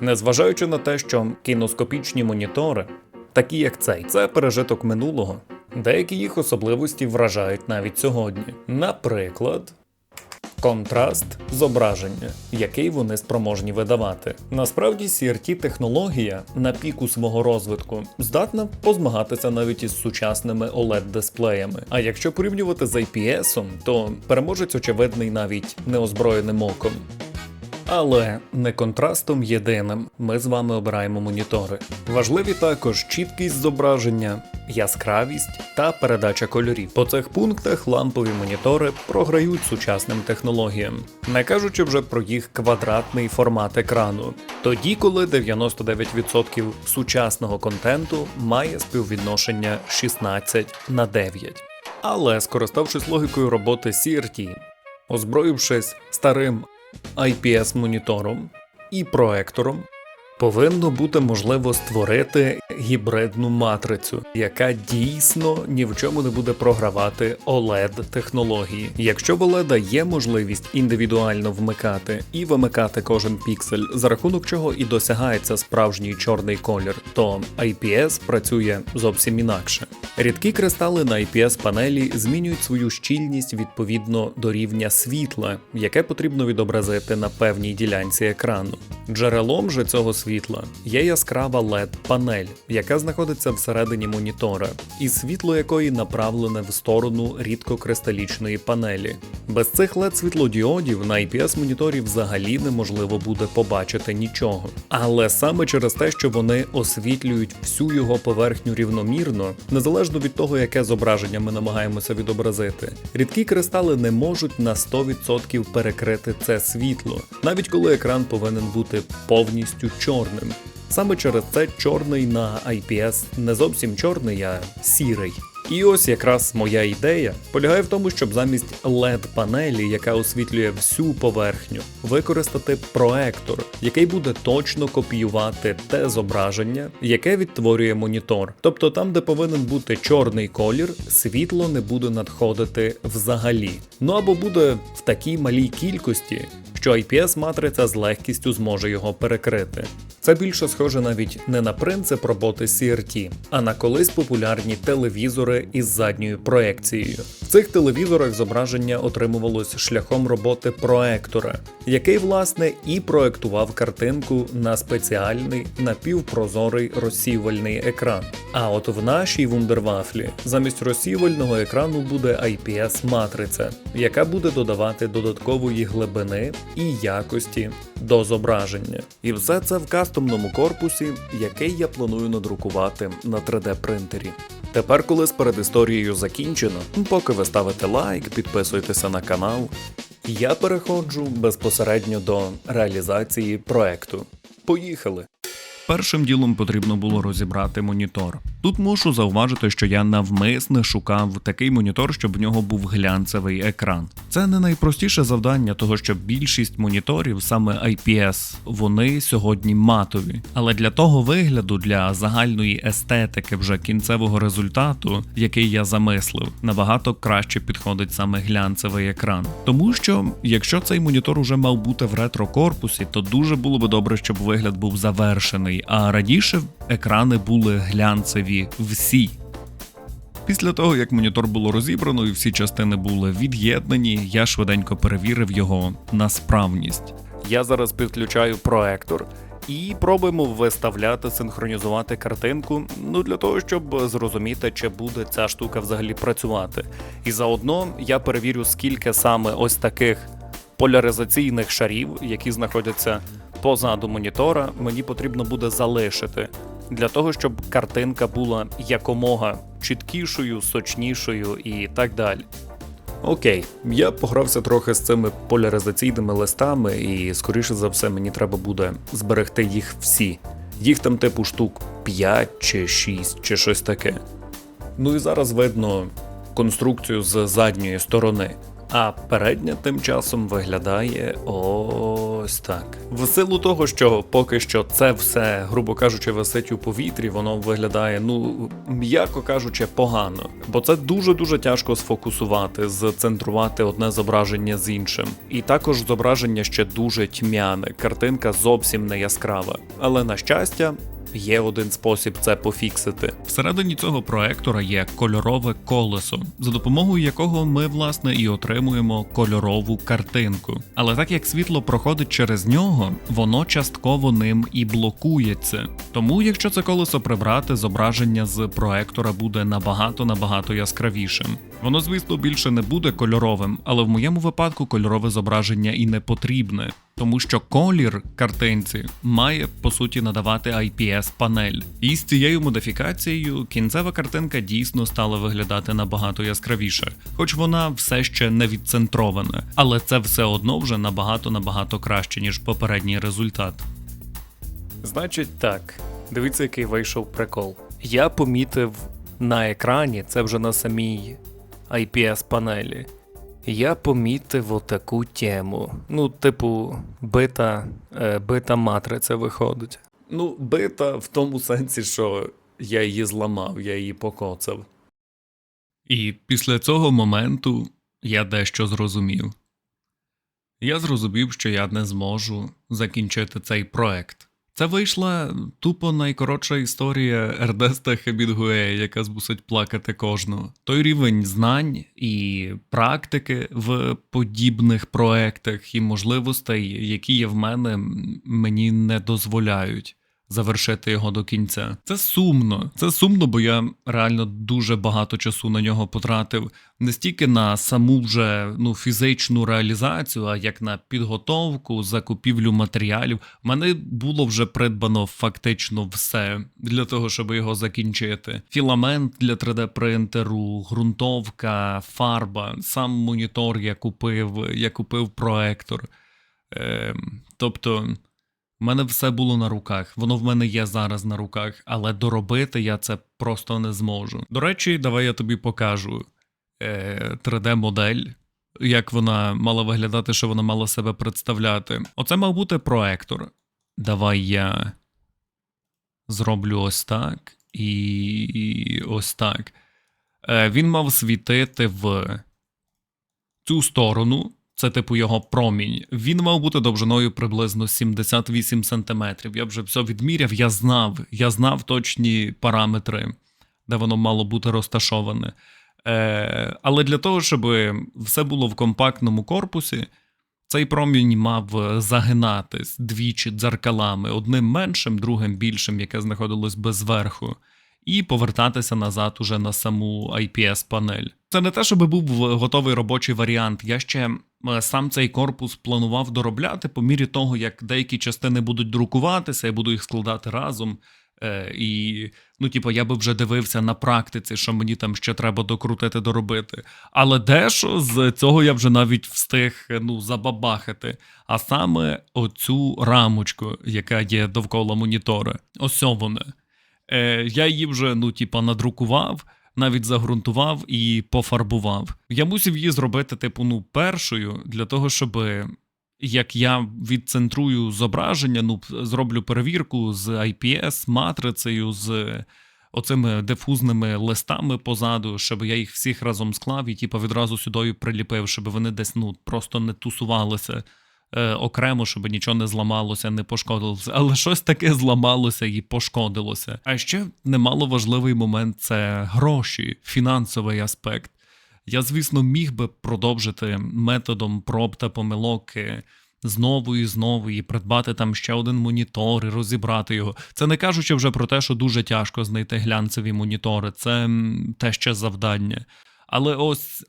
Незважаючи на те, що кіноскопічні монітори, такі як цей, це пережиток минулого, деякі їх особливості вражають навіть сьогодні. Наприклад, контраст зображення, який вони спроможні видавати. Насправді CRT технологія на піку свого розвитку здатна позмагатися навіть із сучасними oled дисплеями. А якщо порівнювати з IPS, то переможець очевидний навіть неозброєним оком. Але не контрастом єдиним ми з вами обираємо монітори. Важливі також чіткість зображення, яскравість та передача кольорів. По цих пунктах лампові монітори програють сучасним технологіям, не кажучи вже про їх квадратний формат екрану. Тоді, коли 99% сучасного контенту має співвідношення 16 на 9. Але скориставшись логікою роботи CRT, озброївшись старим IPS-монітором і проектором, повинно бути можливо створити гібридну матрицю, яка дійсно ні в чому не буде програвати oled технології. Якщо в OLED є можливість індивідуально вмикати і вимикати кожен піксель, за рахунок чого і досягається справжній чорний колір, то IPS працює зовсім інакше. Рідкі кристали на IPS панелі змінюють свою щільність відповідно до рівня світла, яке потрібно відобразити на певній ділянці екрану. Джерелом же цього світла є яскрава led панель, яка знаходиться всередині монітора, і світло якої направлене в сторону рідкокристалічної панелі. Без цих led світлодіодів на IPS моніторі взагалі неможливо буде побачити нічого. Але саме через те, що вони освітлюють всю його поверхню рівномірно, незалежно від того, яке зображення ми намагаємося відобразити, рідкі кристали не можуть на 100% перекрити це світло, навіть коли екран повинен бути повністю чорним. Саме через це чорний на IPS не зовсім чорний, а сірий. І ось якраз моя ідея полягає в тому, щоб замість led панелі, яка освітлює всю поверхню, використати проектор, який буде точно копіювати те зображення, яке відтворює монітор. Тобто там, де повинен бути чорний колір, світло не буде надходити взагалі. Ну або буде в такій малій кількості, що IPS-матриця з легкістю зможе його перекрити. Це більше схоже навіть не на принцип роботи CRT, а на колись популярні телевізори із задньою проекцією. В цих телевізорах зображення отримувалось шляхом роботи проектора, який власне і проектував картинку на спеціальний напівпрозорий розсіювальний екран. А от в нашій вундервафлі замість розсіювального екрану буде IPS-матриця, яка буде додавати додаткової глибини і якості до зображення. І все це в кастомному корпусі, який я планую надрукувати на 3D принтері. Тепер, коли з передісторією закінчено, поки ви ставите лайк, підписуєтеся на канал, я переходжу безпосередньо до реалізації проекту. Поїхали! Першим ділом потрібно було розібрати монітор. Тут мушу зауважити, що я навмисне шукав такий монітор, щоб в нього був глянцевий екран. Це не найпростіше завдання, того що більшість моніторів, саме IPS, вони сьогодні матові. Але для того вигляду, для загальної естетики вже кінцевого результату, який я замислив, набагато краще підходить саме глянцевий екран. Тому що, якщо цей монітор уже мав бути в ретро-корпусі, то дуже було би добре, щоб вигляд був завершений. А раніше екрани були глянцеві всі. Після того, як монітор було розібрано і всі частини були від'єднані, я швиденько перевірив його на справність. Я зараз підключаю проектор і пробуємо виставляти, синхронізувати картинку, ну для того, щоб зрозуміти, чи буде ця штука взагалі працювати. І заодно я перевірю, скільки саме ось таких поляризаційних шарів, які знаходяться позаду монітора, мені потрібно буде залишити для того, щоб картинка була якомога чіткішою, сочнішою і так далі. Окей, я погрався трохи з цими поляризаційними листами, і скоріше за все мені треба буде зберегти їх всі. Їх там типу штук 5 чи 6 чи щось таке. Ну і зараз видно конструкцію з задньої сторони. А передня тим часом виглядає ось так. В силу того, що поки що це все, грубо кажучи, висить у повітрі, воно виглядає, ну м'яко кажучи, погано. Бо це дуже-дуже тяжко сфокусувати, зцентрувати одне зображення з іншим. І також зображення ще дуже тьмяне, картинка зовсім не яскрава. Але на щастя. Є один спосіб це пофіксити. Всередині цього проектора є кольорове колесо, за допомогою якого ми власне і отримуємо кольорову картинку. Але так як світло проходить через нього, воно частково ним і блокується. Тому, якщо це колесо прибрати, зображення з проектора буде набагато набагато яскравішим. Воно, звісно, більше не буде кольоровим, але в моєму випадку кольорове зображення і не потрібне, тому що колір картинці має по суті надавати IPS панель. І з цією модифікацією кінцева картинка дійсно стала виглядати набагато яскравіше, хоч вона все ще не відцентрована, але це все одно вже набагато набагато краще, ніж попередній результат. Значить так, дивіться, який вийшов прикол. Я помітив на екрані, це вже на самій IPS панелі. Я помітив отаку тему. Ну, типу, бита, е, бита матриця виходить. Ну, бита в тому сенсі, що я її зламав, я її покоцав. І після цього моменту я дещо зрозумів. Я зрозумів, що я не зможу закінчити цей проект. Це вийшла тупо найкоротша історія Ернеста Хемінгуея, яка змусить плакати кожного. Той рівень знань і практики в подібних проектах і можливостей, які є в мене, мені не дозволяють. Завершити його до кінця. Це сумно. Це сумно, бо я реально дуже багато часу на нього потратив не стільки на саму вже ну фізичну реалізацію, а як на підготовку, закупівлю матеріалів. У мене було вже придбано фактично все для того, щоб його закінчити. Філамент для 3D принтеру, ґрунтовка, фарба, сам монітор я купив, я купив проектор. Е, тобто. У мене все було на руках, воно в мене є зараз на руках, але доробити я це просто не зможу. До речі, давай я тобі покажу е, 3D-модель, як вона мала виглядати, що вона мала себе представляти. Оце мав бути проектор. Давай я зроблю ось так і ось так. Е, він мав світити в цю сторону. Це типу його промінь. Він мав бути довжиною приблизно 78 сантиметрів. Я вже все відміряв, я знав, я знав точні параметри, де воно мало бути розташоване. Е, але для того, щоб все було в компактному корпусі, цей промінь мав загинатись двічі дзеркалами, одним меншим, другим більшим, яке знаходилось без верху, і повертатися назад уже на саму IPS-панель. Це не те, щоб був готовий робочий варіант. Я ще сам цей корпус планував доробляти по мірі того, як деякі частини будуть друкуватися, я буду їх складати разом. Е, і, ну, типу, я би вже дивився на практиці, що мені там ще треба докрутити, доробити. Але дещо з цього я вже навіть встиг е, ну, забабахати. А саме оцю рамочку, яка є довкола монітора. Ось вона. Е, я її вже, ну, типа, надрукував, навіть загрунтував і пофарбував. Я мусив її зробити, типу, ну, першою, для того, щоб як я відцентрую зображення, ну, зроблю перевірку з IPS, матрицею, з оцими дифузними листами позаду, щоб я їх всіх разом склав і типу, відразу сюди приліпив, щоб вони десь ну, просто не тусувалися е, окремо, щоб нічого не зламалося, не пошкодилося. Але щось таке зламалося і пошкодилося. А ще немало важливий момент це гроші, фінансовий аспект. Я, звісно, міг би продовжити методом проб та помилок е, знову і знову і придбати там ще один монітор і розібрати його. Це не кажучи вже про те, що дуже тяжко знайти глянцеві монітори, це те ще завдання. Але ось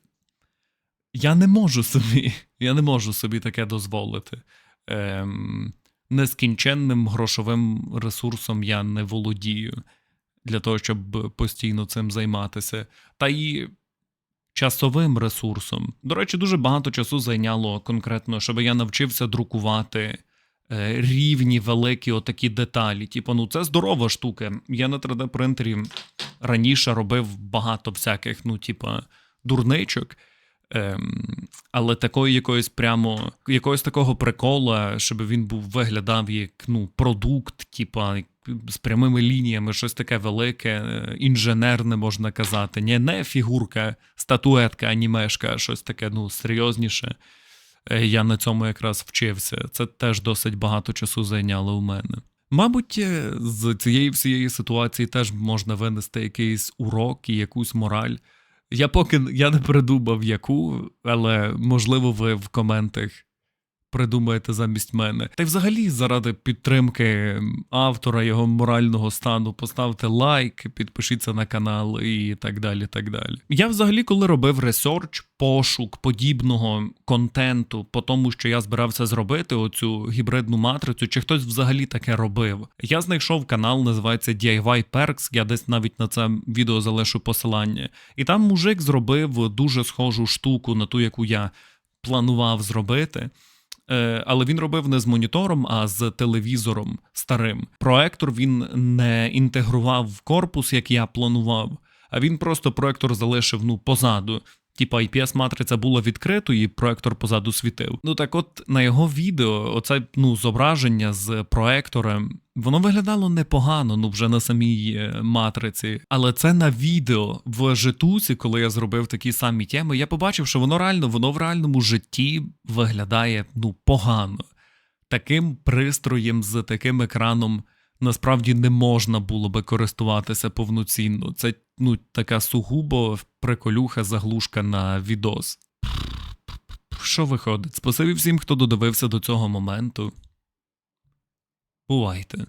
я не можу собі, я не можу собі таке дозволити. Ем, нескінченним грошовим ресурсом я не володію для того, щоб постійно цим займатися. Та і часовим ресурсом. До речі, дуже багато часу зайняло конкретно, щоб я навчився друкувати е, рівні великі отакі деталі. Типу, ну це здорова штука. Я на 3D принтері раніше робив багато всяких, ну, типа, дурничок. Ем, Але такої якоїсь прямо якогось такого прикола, щоб він був виглядав як ну, продукт, типа з прямими лініями, щось таке велике, е, інженерне можна казати. Ні, не фігурка, статуетка, анімешка, а щось таке ну, серйозніше. Е, Я на цьому якраз вчився. Це теж досить багато часу зайняло у мене. Мабуть, е, з цієї всієї ситуації теж можна винести якийсь урок і якусь мораль. Я поки я не придумав яку, але можливо ви в коментах придумаєте замість мене. Та й взагалі, заради підтримки автора його морального стану, поставте лайк, підпишіться на канал і так далі. так далі. Я взагалі, коли робив ресерч, пошук подібного контенту по тому, що я збирався зробити, оцю гібридну матрицю, чи хтось взагалі таке робив. Я знайшов канал, називається DIY Perks, я десь навіть на це відео залишу посилання. І там мужик зробив дуже схожу штуку на ту, яку я планував зробити. Е, Але він робив не з монітором, а з телевізором старим. Проектор він не інтегрував в корпус, як я планував, а він просто проектор залишив ну позаду. Типа IPS-матриця була відкритою, і проектор позаду світив. Ну так, от на його відео, оце ну зображення з проектором, воно виглядало непогано, ну вже на самій е, матриці. Але це на відео в житусі, коли я зробив такі самі теми, я побачив, що воно реально, воно в реальному житті виглядає ну погано. Таким пристроєм з таким екраном насправді не можна було би користуватися повноцінно. Це ну така сугубо приколюха заглушка на відос. Що виходить? Спасибі всім, хто додивився до цього моменту. Bu aydın.